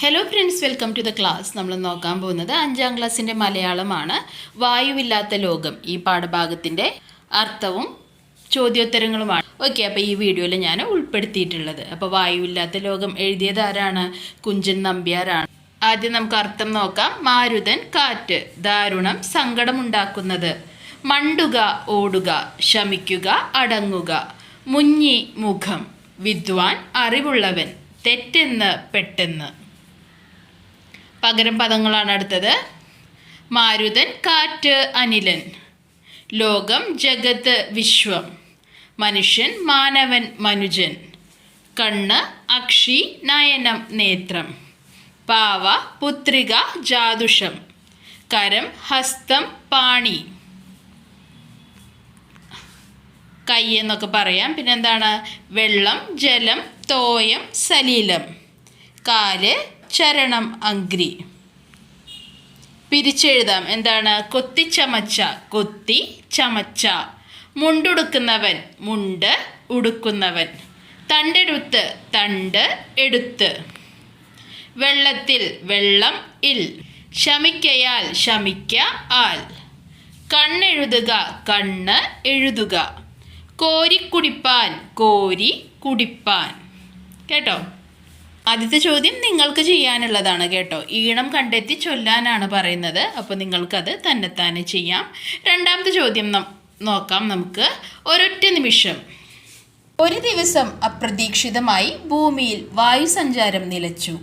Hello friends welcome to the class നമ്മൾ നോക്കാൻ പോകുന്നത് അഞ്ചാം ക്ലാസ്സിന്റെ മലയാളമാണ്. വായുവില്ലാത്ത ലോകം ഈ പാഠഭാഗത്തിന്റെ അർത്ഥവും ചോദ്യോത്തരങ്ങളുമാണ്. ഓക്കെ അപ്പോൾ ഈ വീഡിയോയിൽ ഞാൻ ഉൾപ്പെടുത്തിയിട്ടുള്ളത്. അപ്പോൾ വായുവില്ലാത്ത ലോകം എഴുതിയത് ആരാണ്? കുഞ്ചൻ നമ്പ്യാരാണ്. ആദ്യം നമുക്ക് അർത്ഥം നോക്കാം. മാരുതൻ കാറ്റ് ദാരുണം സങ്കടമുണ്ടാക്കുന്നത്. മണ്ടുക ഓടുക ശമിക്കുക അടങ്ങുക. മുഞ്ഞി മുഖം വിദ്വാൻ അറിവുള്ളവൻ തെറ്റെന്ന് പെട്ടെന്ന്. പകരം പദങ്ങളാണ് അടുത്തത്. മാരുതൻ കാറ്റ് അനിലൻ. ലോകം ജഗത്ത് വിശ്വം. മനുഷ്യൻ മാനവൻ മനുജൻ. കണ്ണ് അക്ഷി നയനം നേത്രം. പാവ പുത്രിക ജാതുഷം. കരം ഹസ്തം പാണി. കൈ എന്നൊക്കെ പറയാം. പിന്നെന്താണ്? വെള്ളം ജലം തോയം സലീലം. കാൽ ചരണം അഗ്രി. പിരിച്ചെഴുതാം. എന്താണ്? കൊത്തിച്ചമച്ച കൊത്തി ചമച്ച. മുണ്ടുടുക്കുന്നവൻ മുണ്ട് ഉടുക്കുന്നവൻ. തണ്ടെടുത്ത് തണ്ട് എടുത്ത് വെള്ളത്തിൽ വെള്ളം ഇൽ. ശമിക്കയാൽ ശമിക്ക ആൽ. കണ്ണെഴുതുക കണ്ണ് എഴുതുക. കോരിക്കുടിപ്പാൻ കോരി കുടിപ്പാൻ. കേട്ടോ? ആദ്യത്തെ ചോദ്യം നിങ്ങൾക്ക് ചെയ്യാനുള്ളതാണ് കേട്ടോ. ഈണം കണ്ടെത്തി ചൊല്ലാനാണ് പറയുന്നത്. അപ്പോൾ നിങ്ങൾക്കത് തന്നെത്താനെ ചെയ്യാം. രണ്ടാമത്തെ ചോദ്യം നോക്കാം നമുക്ക്. ഒരൊറ്റ നിമിഷം. ഒരു ദിവസം അപ്രതീക്ഷിതമായി ഭൂമിയിൽ വായുസഞ്ചാരം നിലച്ചു.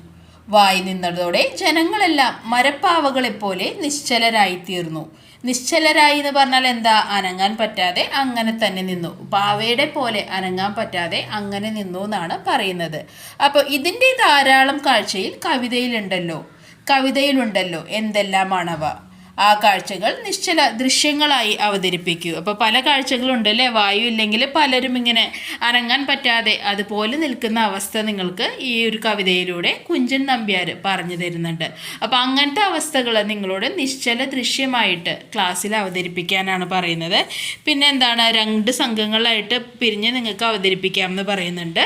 വായു നിന്നതോടെ ജനങ്ങളെല്ലാം മരപ്പാവകളെപ്പോലെ നിശ്ചലരായി തീർന്നു നിശ്ചലരായി എന്ന് പറഞ്ഞാൽ എന്താ? അനങ്ങാൻ പറ്റാതെ അങ്ങനെ തന്നെ നിന്നു. പാവയുടെ പോലെ അനങ്ങാൻ പറ്റാതെ അങ്ങനെ നിന്നു എന്നാണ് പറയുന്നത്. അപ്പോൾ ഇതിന്റെ ധാരാളം കാഴ്ചയിൽ കവിതയിലുണ്ടല്ലോ. കവിതയിലുണ്ടല്ലോ. എന്തെല്ലാമാണവ? ആ കാഴ്ചകൾ നിശ്ചല ദൃശ്യങ്ങളായി അവതരിപ്പിക്കൂ. അപ്പോൾ പല കാഴ്ചകളുണ്ട് അല്ലേ വായു ഇല്ലെങ്കിൽ പലരും ഇങ്ങനെ അനങ്ങാൻ പറ്റാതെ അതുപോലെ നിൽക്കുന്ന അവസ്ഥ നിങ്ങൾക്ക് ഈ ഒരു കവിതയിലൂടെ കുഞ്ചൻ നമ്പ്യാർ പറഞ്ഞു തരുന്നുണ്ട്. അപ്പോൾ അങ്ങനത്തെ അവസ്ഥകൾ നിങ്ങളോട് നിശ്ചല ദൃശ്യമായിട്ട് ക്ലാസ്സിൽ അവതരിപ്പിക്കാനാണ് പറയുന്നത്. പിന്നെ എന്താണ്? രണ്ട് സംഘങ്ങളായിട്ട് പിരിഞ്ഞ് നിങ്ങൾക്ക് അവതരിപ്പിക്കാമെന്ന് പറയുന്നുണ്ട്.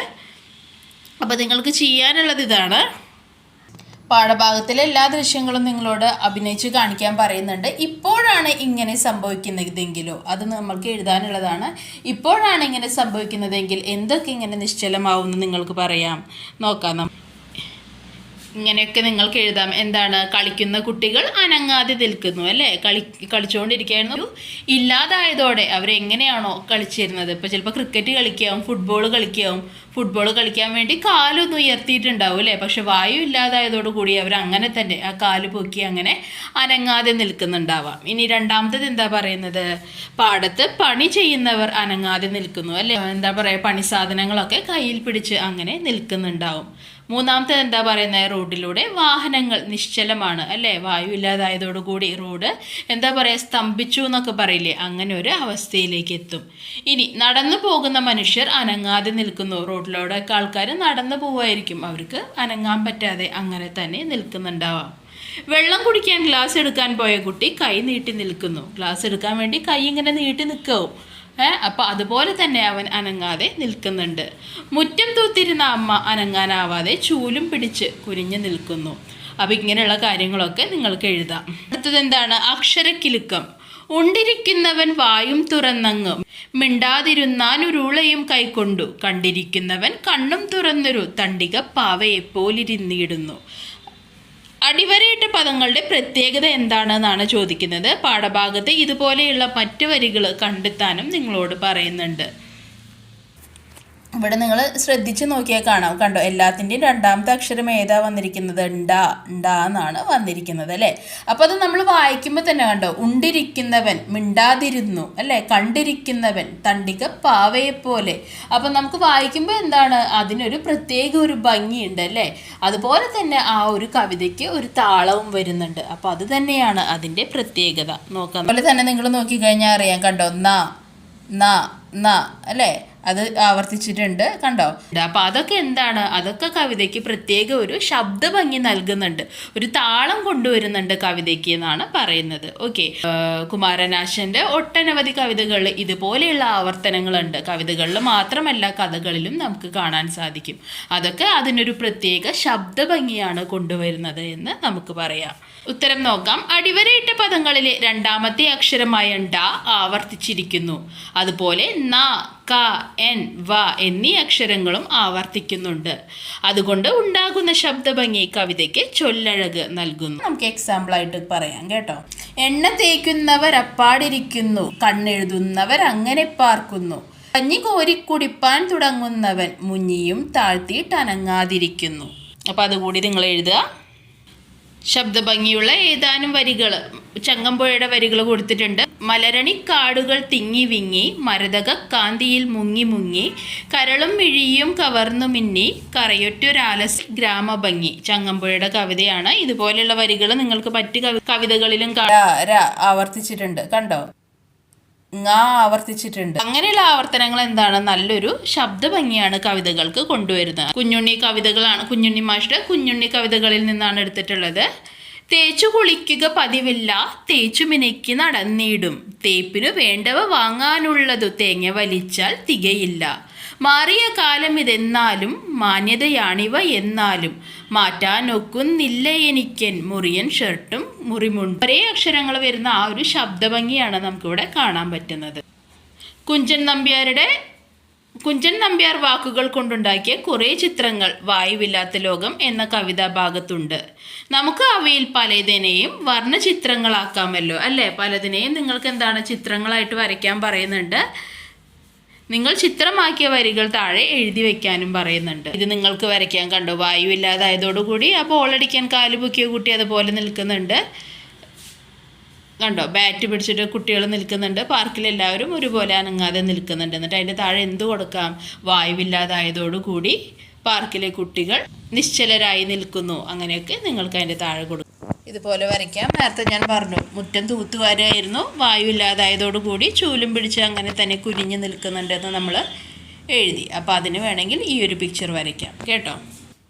അപ്പോൾ നിങ്ങൾക്ക് ചെയ്യാനുള്ളത് ഇതാണ്. പാഠഭാഗത്തിലെ എല്ലാ ദൃശ്യങ്ങളും നിങ്ങളോട് അഭിനയിച്ച് കാണിക്കാൻ പറയുന്നുണ്ട്. ഇപ്പോഴാണ് ഇങ്ങനെ സംഭവിക്കുന്നതെങ്കിലോ? അത് നമ്മൾക്ക് എഴുതാനുള്ളതാണ്. ഇപ്പോഴാണ് ഇങ്ങനെ സംഭവിക്കുന്നതെങ്കിൽ എന്തൊക്കെ ഇങ്ങനെ നിശ്ചലമാവുമെന്ന് നിങ്ങൾക്ക് പറയാം. നോക്കാം ഇങ്ങനെയൊക്കെ നിങ്ങൾക്ക് എഴുതാം. എന്താണ്? കളിക്കുന്ന കുട്ടികൾ അനങ്ങാതെ നിൽക്കുന്നു അല്ലേ? കളി കളിച്ചുകൊണ്ടിരിക്കുകയായിരുന്നു. ഇല്ലാതായതോടെ അവരെങ്ങനെയാണോ കളിച്ചിരുന്നത്? ഇപ്പോൾ ചിലപ്പോൾ ക്രിക്കറ്റ് കളിക്കാവും ഫുട്ബോൾ കളിക്കാവും ഫുട്ബോൾ കളിക്കാൻ വേണ്ടി കാലൊന്ന് ഉയർത്തിയിട്ടുണ്ടാവും അല്ലേ? പക്ഷെ വായു ഇല്ലാതായതോടുകൂടി അവർ അങ്ങനെ തന്നെ ആ കാൽ പൊക്കി അങ്ങനെ അനങ്ങാതെ നിൽക്കുന്നുണ്ടാവാം. ഇനി രണ്ടാമത്തത് എന്താ പറയുന്നത്? പാടത്ത് പണി ചെയ്യുന്നവർ അനങ്ങാതെ നിൽക്കുന്നു അല്ലേ? എന്താ പറയുക പണി സാധനങ്ങളൊക്കെ കയ്യിൽ പിടിച്ച് അങ്ങനെ നിൽക്കുന്നുണ്ടാവും. മൂന്നാമത്തേത് എന്താ പറയുന്നത് റോഡിലൂടെ വാഹനങ്ങൾ നിശ്ചലമാണ് അല്ലേ? വായു ഇല്ലാതായതോടുകൂടി റോഡ് എന്താ പറയുക സ്തംഭിച്ചു എന്നൊക്കെ പറയില്ലേ? അങ്ങനെ ഒരു അവസ്ഥയിലേക്ക് എത്തും. ഇനി നടന്നു പോകുന്ന മനുഷ്യർ അനങ്ങാതെ നിൽക്കുന്നു. റോഡിലൂടെയൊക്കെ ആൾക്കാർ നടന്നു പോവായിരിക്കും അവർക്ക് അനങ്ങാൻ പറ്റാതെ അങ്ങനെ തന്നെ നിൽക്കുന്നുണ്ടാവാം. വെള്ളം കുടിക്കാൻ ഗ്ലാസ് എടുക്കാൻ പോയ കുട്ടി കൈ നീട്ടി നിൽക്കുന്നു. ഗ്ലാസ് എടുക്കാൻ വേണ്ടി കൈ ഇങ്ങനെ നീട്ടി നിൽക്കും ഏ അപ്പോൾ അതുപോലെ തന്നെ അവൻ അനങ്ങാതെ നിൽക്കുന്നുണ്ട്. മുറ്റം തൂത്തിരുന്ന അമ്മ അനങ്ങാനാവാതെ ചൂലും പിടിച്ച് കുനിഞ്ഞു നിൽക്കുന്നു. അപ്പോൾ ഇങ്ങനെയുള്ള കാര്യങ്ങളൊക്കെ നിങ്ങൾക്ക് എഴുതാം. അടുത്തത് എന്താണ്? അക്ഷരക്കിലുക്കം. ഉണ്ടിരിക്കുന്നവൻ വായും തുറന്നങ്ങും. മിണ്ടാതിരുന്നാൻ ഉരുളയും കൈക്കൊണ്ടു. കണ്ടിരിക്കുന്നവൻ കണ്ണും തുറന്നൊരു തണ്ടിക പാവയെപ്പോലിരുന്നിടുന്നു അടിവരയിട്ട പദങ്ങളുടെ പ്രത്യേകത എന്താണെന്നാണ് ചോദിക്കുന്നത്. പാഠഭാഗത്ത് ഇതുപോലെയുള്ള മറ്റു വരികൾ കണ്ടെത്താനും നിങ്ങളോട് പറയുന്നുണ്ട്. ഇവിടെ നിങ്ങൾ ശ്രദ്ധിച്ച് നോക്കിയാൽ കാണാം. കണ്ടോ? എല്ലാത്തിന്റെയും രണ്ടാമത്തെ അക്ഷരം ഏതാ വന്നിരിക്കുന്നത്? ഉണ്ടാ ഉണ്ടാ എന്നാണ് വന്നിരിക്കുന്നത് അല്ലേ? അപ്പോൾ അത് നമ്മൾ വായിക്കുമ്പോൾ തന്നെ കണ്ടോ? ഉണ്ടിരിക്കുന്നവൻ മിണ്ടാതിരുന്നു അല്ലേ? കണ്ടിരിക്കുന്നവൻ തണ്ടിക പാവയെപ്പോലെ അപ്പം നമുക്ക് വായിക്കുമ്പോൾ എന്താണ്? അതിനൊരു പ്രത്യേക ഒരു ഭംഗിയുണ്ട് അല്ലേ? അതുപോലെ തന്നെ ആ ഒരു കവിതയ്ക്ക് ഒരു താളവും വരുന്നുണ്ട്. അപ്പോൾ അത് തന്നെയാണ് അതിന്റെ പ്രത്യേകത. നോക്കാം. അതുപോലെ തന്നെ നിങ്ങൾ നോക്കിക്കഴിഞ്ഞാൽ അറിയാം കണ്ടോ? ന ന ന അല്ലേ? അത് ആവർത്തിച്ചിട്ടുണ്ട് കണ്ടോ? അപ്പൊ അതൊക്കെ എന്താണ്? അതൊക്കെ കവിതയ്ക്ക് പ്രത്യേക ഒരു ശബ്ദ ഭംഗി നൽകുന്നുണ്ട്. ഒരു താളം കൊണ്ടുവരുന്നുണ്ട് കവിതയ്ക്ക് എന്നാണ് പറയുന്നത്. ഓക്കെ. കുമാരനാശന്റെ ഒട്ടനവധി കവിതകൾ ഇതുപോലെയുള്ള ആവർത്തനങ്ങളുണ്ട്. കവിതകളിൽ മാത്രമല്ല കഥകളിലും നമുക്ക് കാണാൻ സാധിക്കും. അതൊക്കെ അതിനൊരു പ്രത്യേക ശബ്ദ ഭംഗിയാണ് കൊണ്ടുവരുന്നത് എന്ന് നമുക്ക് പറയാം. ഉത്തരം നോക്കാം. അടിവരയിട്ട പദങ്ങളിലെ രണ്ടാമത്തെ അക്ഷരമായ ഡ ആവർത്തിച്ചിരിക്കുന്നു. അതുപോലെ ന ക എൻ വ എന്നീ അക്ഷരങ്ങളും ആവർത്തിക്കുന്നുണ്ട്. അതുകൊണ്ട് ഉണ്ടാകുന്ന ശബ്ദഭംഗി കവിതയ്ക്ക് ചൊല്ലഴക് നൽകുന്നു. നമുക്ക് എക്സാമ്പിൾ ആയിട്ട് പറയാം കേട്ടോ. എണ്ണ തേക്കുന്നവർ അപ്പാടിരിക്കുന്നു കണ്ണെഴുതുന്നവർ അങ്ങനെ പാർക്കുന്നു. കഞ്ഞി കോരി കുടിപ്പാൻ തുടങ്ങുന്നവൻ മുഞ്ഞിയും താഴ്ത്തിയിട്ട് അനങ്ങാതിരിക്കുന്നു അപ്പൊ അതുകൂടി നിങ്ങൾ എഴുതുക. ശബ്ദഭംഗിയുള്ള ഏതാനും വരികൾ ചങ്ങമ്പുഴയുടെ വരികൾ കൊടുത്തിട്ടുണ്ട്. മലരണി കാടുകൾ തിങ്ങി വിങ്ങി മരതക കാന്തിയിൽ മുങ്ങി മുങ്ങി കരളും മിഴിയും കവർന്നു മിന്നി കറയൊറ്റൊരാലസ് ഗ്രാമഭംഗി. ചങ്ങമ്പുഴയുടെ കവിതയാണ്. ഇതുപോലെയുള്ള വരികൾ നിങ്ങൾക്ക് മറ്റു കവി കവിതകളിലും ആവർത്തിച്ചിട്ടുണ്ട്. കണ്ടോ? ആവർത്തിച്ചിട്ടുണ്ട്. അങ്ങനെയുള്ള ആവർത്തനങ്ങൾ എന്താണ്? നല്ലൊരു ശബ്ദ ഭംഗിയാണ് കവിതകൾക്ക് കൊണ്ടുവരുന്നത്. കുഞ്ഞുണ്ണി കവിതകളാണ് കുഞ്ഞുണ്ണി മാഷ്ടെ കുഞ്ഞുണ്ണി കവിതകളിൽ നിന്നാണ് എടുത്തിട്ടുള്ളത്. തേച്ചു കുളിക്കുക പതിവില്ല തേച്ചു മിനയ്ക്ക് നടന്നിടും. തേപ്പിനു വേണ്ടവ വാങ്ങാനുള്ളതു തേങ്ങ വലിച്ചാൽ തികയില്ല. മാറിയ കാലം ഇതെന്നാലും മാന്യതയാണിവ എന്നാലും. മാറ്റാനൊക്കുന്നില്ല എനിക്കൻ മുറിയൻ ഷർട്ടും മുറിമുണ്ട്. ഒരേ അക്ഷരങ്ങൾ വരുന്ന ആ ഒരു ശബ്ദഭംഗിയാണ് നമുക്കിവിടെ കാണാൻ പറ്റുന്നത്. കുഞ്ചൻ നമ്പ്യാരുടെ കുഞ്ചൻ നമ്പ്യാർ വാക്കുകൾ കൊണ്ടുണ്ടാക്കിയ കുറേ ചിത്രങ്ങൾ വായുവില്ലാത്ത ലോകം എന്ന കവിതാ ഭാഗത്തുണ്ട്. നമുക്ക് അവയിൽ പലതിനെയും വർണ ചിത്രങ്ങളാക്കാമല്ലോ അല്ലേ? പലതിനെയും നിങ്ങൾക്ക് എന്താണ് ചിത്രങ്ങളായിട്ട് വരയ്ക്കാൻ പറയുന്നുണ്ട്. നിങ്ങൾ ചിത്രമാക്കിയ വരികൾ താഴെ എഴുതി വെക്കാനും പറയുന്നുണ്ട്. ഇത് നിങ്ങൾക്ക് വരയ്ക്കാൻ കണ്ടു? വായു ഇല്ലാതായതോടുകൂടി ആ ബോളടിക്കാൻ കാൽ പൊക്കിയ കുട്ടി അതുപോലെ നിൽക്കുന്നുണ്ട്. കണ്ടോ? ബാറ്റ് പിടിച്ചിട്ട് കുട്ടികൾ നിൽക്കുന്നുണ്ട്. പാർക്കിൽ എല്ലാവരും ഒരുപോലെ അനങ്ങാതെ നിൽക്കുന്നുണ്ട്. എന്നിട്ട് അതിന്റെ താഴെ എന്ത് കൊടുക്കാം? വായുവില്ലാതായതോടുകൂടി പാർക്കിലെ കുട്ടികൾ നിശ്ചലരായി നിൽക്കുന്നു. അങ്ങനെയൊക്കെ നിങ്ങൾക്ക് അതിന്റെ താഴെ കൊടുക്കാം. ഇതുപോലെ വരയ്ക്കാം. നേരത്തെ ഞാൻ പറഞ്ഞു മുറ്റം തൂത്തുവാരായിരുന്നു വായുവില്ലാതായതോടുകൂടി ചൂലും പിടിച്ച് അങ്ങനെ തന്നെ കുനിഞ്ഞ് നിൽക്കുന്നുണ്ടെന്ന് നമ്മൾ എഴുതി. അപ്പോൾ അതിന് വേണമെങ്കിൽ ഈ ഒരു പിക്ചർ വരയ്ക്കാം. കേട്ടോ?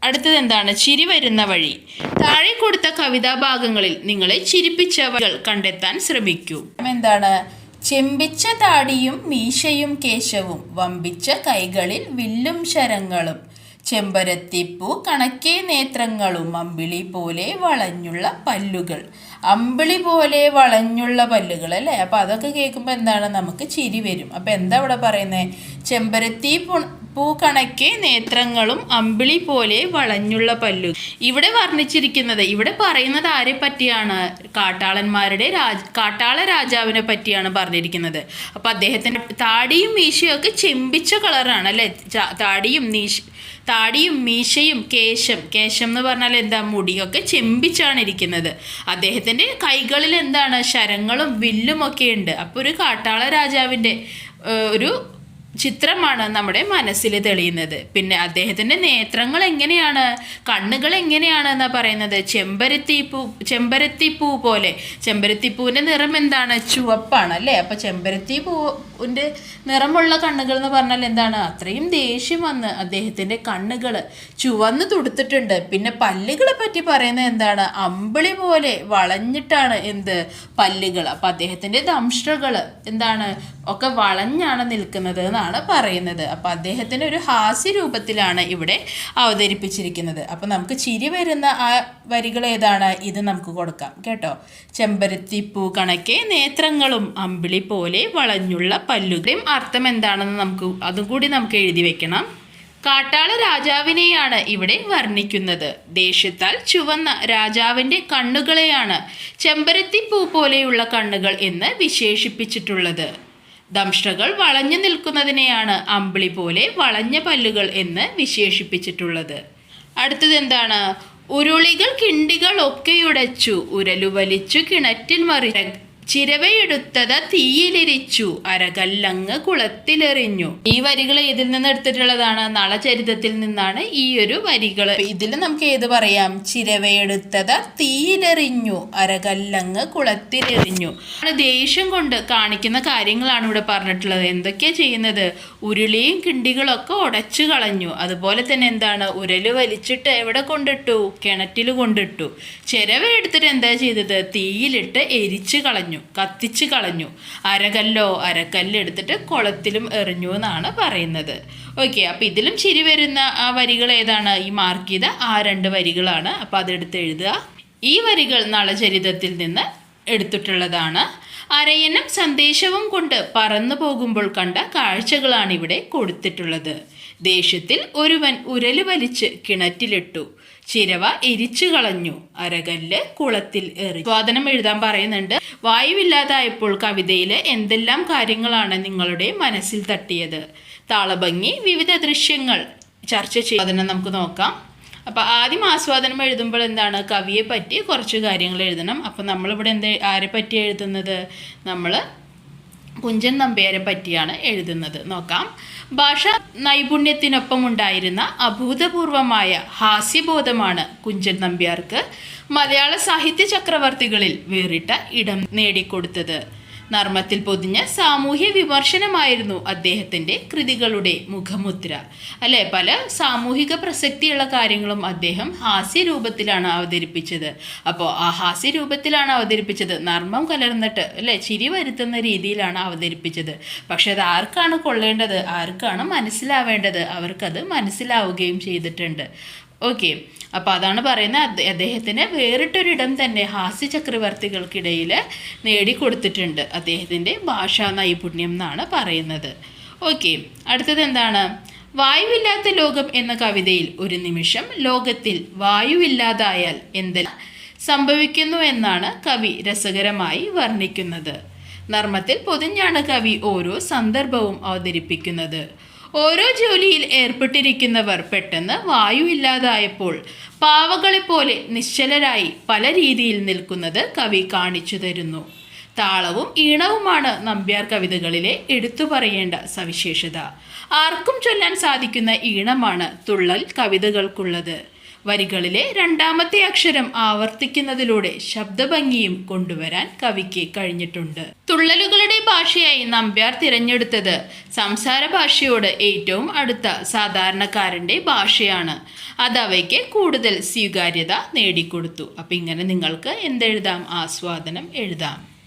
അടുത്തത് എന്താണ്? ചിരി വരുന്ന വഴി. താഴെ കൊടുത്ത കവിതാഭാഗങ്ങളിൽ നിങ്ങളെ ചിരിപ്പിച്ച വഴികൾ കണ്ടെത്താൻ ശ്രമിക്കൂ. എന്താണ്? ചെമ്പിച്ച താടിയും മീശയും കേശവും വമ്പിച്ച കൈകളിൽ വില്ലും ശരങ്ങളും. ചെമ്പരത്തിപ്പൂ കണക്കേ നേത്രങ്ങളും അമ്പിളി പോലെ വളഞ്ഞുള്ള പല്ലുകൾ. അമ്പിളി പോലെ വളഞ്ഞുള്ള പല്ലുകൾ അല്ലേ? അപ്പൊ അതൊക്കെ കേൾക്കുമ്പോൾ എന്താണ്? നമുക്ക് ചിരി വരും. അപ്പൊ എന്താ ഇവിടെ പറയുന്നത് ചെമ്പരത്തി പൂ കണക്കെ നേത്രങ്ങളും അമ്പിളി പോലെ വളഞ്ഞുള്ള പല്ലു. ഇവിടെ വർണിച്ചിരിക്കുന്നത് ഇവിടെ പറയുന്നത് ആരെ പറ്റിയാണ്? കാട്ടാളന്മാരുടെ രാജ കാട്ടാള രാജാവിനെ പറ്റിയാണ് പറഞ്ഞിരിക്കുന്നത്. അപ്പൊ അദ്ദേഹത്തിന്റെ താടിയും മീശയും ഒക്കെ ചെമ്പിച്ച കളറാണ് അല്ലെ? താടിയും നീശ താടിയും മീശയും കേശം. കേശം എന്ന് പറഞ്ഞാൽ എന്താ? മുടിയൊക്കെ ചെമ്പിച്ചാണ് ഇരിക്കുന്നത്. അദ്ദേഹത്തിന്റെ കൈകളിൽ എന്താണ്? ശരങ്ങളും വില്ലും ഒക്കെ ഉണ്ട്. അപ്പോൾ ഒരു കാട്ടാള രാജാവിന്റെ ഒരു ചിത്രമാണ് നമ്മുടെ മനസ്സിൽ തെളിയുന്നത്. പിന്നെ അദ്ദേഹത്തിന്റെ നേത്രങ്ങൾ എങ്ങനെയാണ് കണ്ണുകൾ എങ്ങനെയാണ് എന്നാ പറയുന്നത്? ചെമ്പരത്തിപ്പൂ ചെമ്പരത്തിപ്പൂ പോലെ. ചെമ്പരത്തിപ്പൂവിന്റെ നിറം എന്താണ്? ചുവപ്പാണ് അല്ലേ? അപ്പം ചെമ്പരത്തി പൂവിന്റെ നിറമുള്ള കണ്ണുകൾ എന്ന് പറഞ്ഞാൽ എന്താണ്? അത്രയും ദേഷ്യം വന്ന് അദ്ദേഹത്തിന്റെ കണ്ണുകൾ ചുവന്ന് തുടുത്തിട്ടുണ്ട്. പിന്നെ പല്ലുകളെ പറ്റി പറയുന്നത് എന്താണ്? അമ്പിളി പോലെ വളഞ്ഞിട്ടാണ് എന്ത്? പല്ലുകൾ. അപ്പം അദ്ദേഹത്തിന്റെ ദംഷ്ട്രകൾ എന്താണ്? ഒക്കെ വളഞ്ഞാണ് നിൽക്കുന്നത് എന്നാണ് പറയുന്നത്. അപ്പോൾ അദ്ദേഹത്തിന് ഒരു ഹാസ്യ രൂപത്തിലാണ് ഇവിടെ അവതരിപ്പിച്ചിരിക്കുന്നത്. അപ്പോൾ നമുക്ക് ചിരി വരുന്ന ആ വരികൾ ഏതാണ്? ഇത് നമുക്ക് കൊടുക്കാം. കേട്ടോ? ചെമ്പരത്തിപ്പൂ കണക്കെ നേത്രങ്ങളും അമ്പിളി പോലെ വളഞ്ഞുള്ള പല്ലുകളെയും അർത്ഥം എന്താണെന്ന് നമുക്ക് അതും കൂടി നമുക്ക് എഴുതി വെക്കണം. കാട്ടാള രാജാവിനെയാണ് ഇവിടെ വർണിക്കുന്നത്. ദേഷ്യത്താൽ ചുവന്ന രാജാവിന്റെ കണ്ണുകളെയാണ് ചെമ്പരത്തിപ്പൂ പോലെയുള്ള കണ്ണുകൾ എന്ന് വിശേഷിപ്പിച്ചിട്ടുള്ളത്. ദംഷ്ടകൾ വളഞ്ഞു നിൽക്കുന്നതിനെയാണ് അമ്പിളി പോലെ വളഞ്ഞ പല്ലുകൾ എന്ന് വിശേഷിപ്പിച്ചിട്ടുള്ളത്. അടുത്തത് എന്താണ്? ഉരുളികൾ കിണ്ടികൾ ഒക്കെയുടച്ചു ഉരലു വലിച്ചു കിണറ്റിൽ മറി ചിരവയെടുത്തത് തീയിലിരിച്ചു അരകല്ലങ്ങ് കുളത്തിലെറിഞ്ഞു. ഈ വരികൾ ഇതിൽ നിന്ന് എടുത്തിട്ടുള്ളതാണ്? നളചരിതത്തിൽ നിന്നാണ് ഈ ഒരു വരികൾ. ഇതിൽ നമുക്ക് ഏത് പറയാം? ചിരവയെടുത്തത് തീയിലെറിഞ്ഞു അരകല്ലങ്ങ് കുളത്തിലെറിഞ്ഞു. ദേഷ്യം കൊണ്ട് കാണിക്കുന്ന കാര്യങ്ങളാണ് ഇവിടെ പറഞ്ഞിട്ടുള്ളത്. എന്തൊക്കെയാ ചെയ്യുന്നത്? ഉരുളിയും കിണ്ടികളൊക്കെ ഉടച്ചു കളഞ്ഞു. അതുപോലെ തന്നെ എന്താണ്? ഉരൽ വലിച്ചിട്ട് എവിടെ കൊണ്ടിട്ടു? കിണറ്റിൽ കൊണ്ടിട്ടു. ചിരവ എടുത്തിട്ട് എന്താ ചെയ്തത്? തീയിലിട്ട് എരിച്ചു കളഞ്ഞു. കത്തിച്ചു കളഞ്ഞു. അരകല്ലോ അരക്കല്ലെടുത്തിട്ട് കുളത്തിലും എറിഞ്ഞു എന്നാണ് പറയുന്നത്. ഓക്കെ അപ്പം ഇതിലും ചിരി വരുന്ന ആ വരികൾ ഏതാണ്? ഈ മാർക്ക് ചെയ്ത ആ രണ്ട് വരികളാണ്. അപ്പം അതെടുത്ത് എഴുതുക. ഈ വരികൾ നളചരിതത്തിൽ നിന്ന് എടുത്തിട്ടുള്ളതാണ്. അരയനും സന്ദേശവും കൊണ്ട് പറന്നു പോകുമ്പോൾ കണ്ട കാഴ്ചകളാണ് ഇവിടെ കൊടുത്തിട്ടുള്ളത്. ദേഷ്യത്തിൽ ഒരുവൻ ഉരൽ വലിച്ച് കിണറ്റിലിട്ടു. ചിരവ എരിച്ചു കളഞ്ഞു. അരകല്ല് കുളത്തിൽ എറി സ്വാദനം എഴുതാൻ പറയുന്നുണ്ട് വായുവില്ലാതായപ്പോൾ കവിതയിലെ എന്തെല്ലാം കാര്യങ്ങളാണ് നിങ്ങളുടെ മനസ്സിൽ തട്ടിയത്? താളഭംഗി വിവിധ ദൃശ്യങ്ങൾ ചർച്ച ചെയ്യുന്നതിനെ നമുക്ക് നോക്കാം. അപ്പോൾ ആദ്യം ആസ്വാദനം എഴുതുമ്പോൾ എന്താണ് കവിയെ പറ്റി കുറച്ച് കാര്യങ്ങൾ എഴുതണം. അപ്പോൾ നമ്മളിവിടെ എന്ത് ആരെ പറ്റി എഴുതുന്നത്? നമ്മൾ കുഞ്ചൻ നമ്പ്യാരെ പറ്റിയാണ് എഴുതുന്നത്. നോക്കാം. ഭാഷ നൈപുണ്യത്തിനൊപ്പം ഉണ്ടായിരുന്ന അഭൂതപൂർവമായ ഹാസ്യബോധമാണ് കുഞ്ചൻ നമ്പ്യാർക്ക് മലയാള സാഹിത്യ ചക്രവർത്തികളിൽ വേറിട്ട ഇടം നേടിക്കൊടുത്തത്. നർമ്മത്തിൽ പൊതിഞ്ഞ സാമൂഹ്യ വിമർശനമായിരുന്നു അദ്ദേഹത്തിന്റെ കൃതികളുടെ മുഖമുദ്ര. അല്ലേ? പല സാമൂഹിക പ്രസക്തിയുള്ള കാര്യങ്ങളും അദ്ദേഹം ഹാസ്യ രൂപത്തിലാണ് അവതരിപ്പിച്ചത്. അപ്പോൾ ആ ഹാസ്യ രൂപത്തിലാണ് അവതരിപ്പിച്ചത്. നർമ്മം കലർന്നിട്ട് അല്ലെ? ചിരി വരുത്തുന്ന രീതിയിലാണ് അവതരിപ്പിച്ചത്. പക്ഷെ അത് ആർക്കാണ് കൊള്ളേണ്ടത്? ആർക്കാണ് മനസ്സിലാവേണ്ടത്? അവർക്കത് മനസ്സിലാവുകയും ചെയ്തിട്ടുണ്ട്. ഓക്കെ അപ്പോൾ അതാണ് പറയുന്നത്. അദ്ദേ- അദ്ദേഹത്തിന് വേറിട്ടൊരിടം തന്നെ ഹാസ്യ ചക്രവർത്തികൾക്കിടയിൽ നേടിക്കൊടുത്തിട്ടുണ്ട്. അദ്ദേഹത്തിന്റെ ഭാഷാ നൈപുണ്യം എന്നാണ് പറയുന്നത്. ഓക്കെ അടുത്തത് എന്താണ്? വായുവില്ലാത്ത ലോകം എന്ന കവിതയിൽ ഒരു നിമിഷം ലോകത്തിൽ വായുവില്ലാതായാൽ എന്തെല്ലാം സംഭവിക്കുന്നു എന്നാണ് കവി രസകരമായി വർണിക്കുന്നത്. നർമ്മത്തിൽ പൊതിഞ്ഞാണ് കവി ഓരോ സന്ദർഭവും അവതരിപ്പിക്കുന്നത്. ഓരോ ജോലിയിൽ ഏർപ്പെട്ടിരിക്കുന്നവർ പെട്ടെന്ന് വായു വായുവില്ലാതായപ്പോൾ പാവകളെപ്പോലെ നിശ്ചലരായി പല രീതിയിൽ നിൽക്കുന്നത് കവി കാണിച്ചു തരുന്നു. താളവും ഈണവുമാണ് നമ്പ്യാർ കവിതകളിലെ എടുത്തു പറയേണ്ട സവിശേഷത. ആർക്കും ചൊല്ലാൻ സാധിക്കുന്ന ഈണമാണ് തുള്ളൽ കവിതകൾക്കുള്ളത്. വരികളിലെ രണ്ടാമത്തെ അക്ഷരം ആവർത്തിക്കുന്നതിലൂടെ ശബ്ദഭംഗിയും കൊണ്ടുവരാൻ കവിക്ക് കഴിഞ്ഞിട്ടുണ്ട്. തുള്ളലുകളുടെ ഭാഷയായി നമ്പ്യാർ തിരഞ്ഞെടുത്തത് സംസാര ഭാഷയോട് ഏറ്റവും അടുത്ത സാധാരണക്കാരന്റെ ഭാഷയാണ്. അത് അവയ്ക്ക് കൂടുതൽ സ്വീകാര്യത നേടിക്കൊടുത്തു. അപ്പം ഇങ്ങനെ നിങ്ങൾക്ക് എന്തെഴുതാം? ആസ്വാദനം എഴുതാം.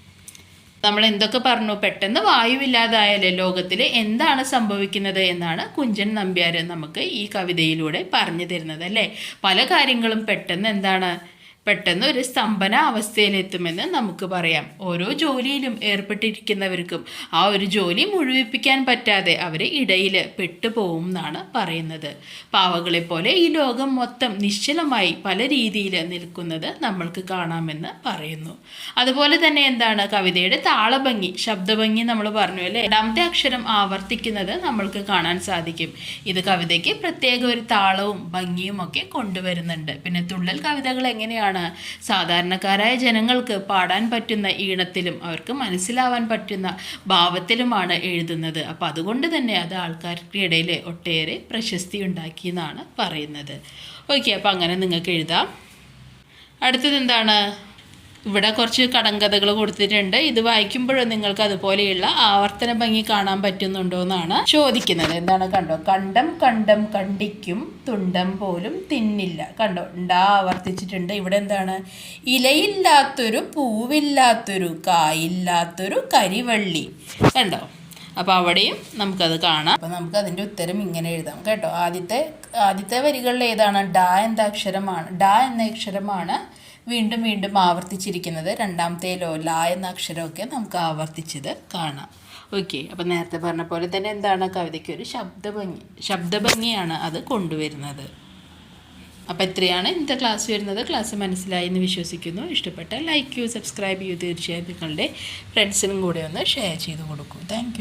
നമ്മൾ എന്തൊക്കെ പറഞ്ഞു? പെട്ടെന്ന് വായുവില്ലാതായാലേ ലോകത്തിൽ എന്താണ് സംഭവിക്കുന്നത് എന്നാണ് കുഞ്ചൻ നമ്പ്യാർ നമുക്ക് ഈ കവിതയിലൂടെ പറഞ്ഞു തരുന്നത് അല്ലേ? പല കാര്യങ്ങളും പെട്ടെന്ന് എന്താണ് പെട്ടെന്ന് ഒരു സ്തംഭന അവസ്ഥയിലെത്തുമെന്ന് നമുക്ക് പറയാം. ഓരോ ജോലിയിലും ഏർപ്പെട്ടിരിക്കുന്നവർക്കും ആ ഒരു ജോലി മുഴുവിപ്പിക്കാൻ പറ്റാതെ അവർ ഇടയിൽ പെട്ടുപോകും എന്നാണ് പറയുന്നത്. പാവകളെ പോലെ ഈ ലോകം മൊത്തം നിശ്ചലമായി പല രീതിയിൽ നിൽക്കുന്നത് നമ്മൾക്ക് കാണാമെന്ന് പറയുന്നു. അതുപോലെ തന്നെ എന്താണ്? കവിതയുടെ താളഭംഗി ശബ്ദഭംഗി നമ്മൾ പറഞ്ഞു അല്ലേ? രണ്ടാമത്തെ അക്ഷരം ആവർത്തിക്കുന്നത് നമ്മൾക്ക് കാണാൻ സാധിക്കും. ഇത് കവിതയ്ക്ക് പ്രത്യേക ഒരു താളവും ഭംഗിയും ഒക്കെ കൊണ്ടുവരുന്നുണ്ട്. പിന്നെ തുള്ളൽ കവിതകൾ എങ്ങനെയാണ് സാധാരണക്കാരായ ജനങ്ങൾക്ക് പാടാൻ പറ്റുന്ന ഈണത്തിലും അവർക്ക് മനസ്സിലാവാൻ പറ്റുന്ന ഭാവത്തിലുമാണ് എഴുതുന്നത്. അപ്പോൾ അതുകൊണ്ട് തന്നെ അത് ആൾക്കാർക്ക് ഇടയിൽ ഒട്ടേറെ പ്രശസ്തി ഉണ്ടാക്കി എന്നാണ് പറയുന്നത്. ഓക്കെ അപ്പോൾ അങ്ങനെ നിങ്ങൾക്ക് എഴുതാം. അടുത്തത് എന്താണ്? ഇവിടെ കുറച്ച് കടങ്കഥകൾ കൊടുത്തിട്ടുണ്ട്. ഇത് വായിക്കുമ്പോഴും നിങ്ങൾക്ക് അതുപോലെയുള്ള ആവർത്തന ഭംഗി കാണാൻ പറ്റുന്നുണ്ടോ എന്നാണ് ചോദിക്കുന്നത്. എന്താണ് കണ്ടോ? കണ്ടം കണ്ടം കണ്ടിക്കും തുണ്ടം പോലും തിന്നില്ല. കണ്ടോ? ഉണ്ടാ ആവർത്തിച്ചിട്ടുണ്ട്. ഇവിടെ എന്താണ്? ഇലയില്ലാത്തൊരു പൂവില്ലാത്തൊരു കായില്ലാത്തൊരു കരിവള്ളി. കണ്ടോ? അപ്പോൾ അവിടെയും നമുക്കത് കാണാം. അപ്പോൾ നമുക്ക് അതിന്റെ ഉത്തരം ഇങ്ങനെ എഴുതാം കേട്ടോ. ആദ്യത്തെ ആദ്യത്തെ വരികളിൽ ഏതാണ്? ഡ എന്ന അക്ഷരമാണ് ഡ എന്ന അക്ഷരമാണ് വീണ്ടും വീണ്ടും ആവർത്തിച്ചിരിക്കുന്നത് രണ്ടാമത്തേലോ ല എന്ന അക്ഷരമൊക്കെ നമുക്ക് ആവർത്തിച്ചത് കാണാം. ഓക്കെ അപ്പം നേരത്തെ പറഞ്ഞ പോലെ തന്നെ എന്താണ് കവിതയ്ക്ക് ഒരു ശബ്ദഭംഗി ശബ്ദഭംഗിയാണ് അത് കൊണ്ടുവരുന്നത്. അപ്പോൾ ഇത്രയാണ് ഇന്നത്തെ ക്ലാസ് വരുന്നത്. ക്ലാസ് മനസ്സിലായി എന്ന് വിശ്വസിക്കുന്നു. ഇഷ്ടപ്പെട്ട ലൈക്ക് ചെയ്യൂ സബ്സ്ക്രൈബ് ചെയ്യൂ തീർച്ചയായും നിങ്ങളുടെ ഫ്രണ്ട്സിനും കൂടെ ഒന്ന് ഷെയർ ചെയ്ത് കൊടുക്കൂ. താങ്ക്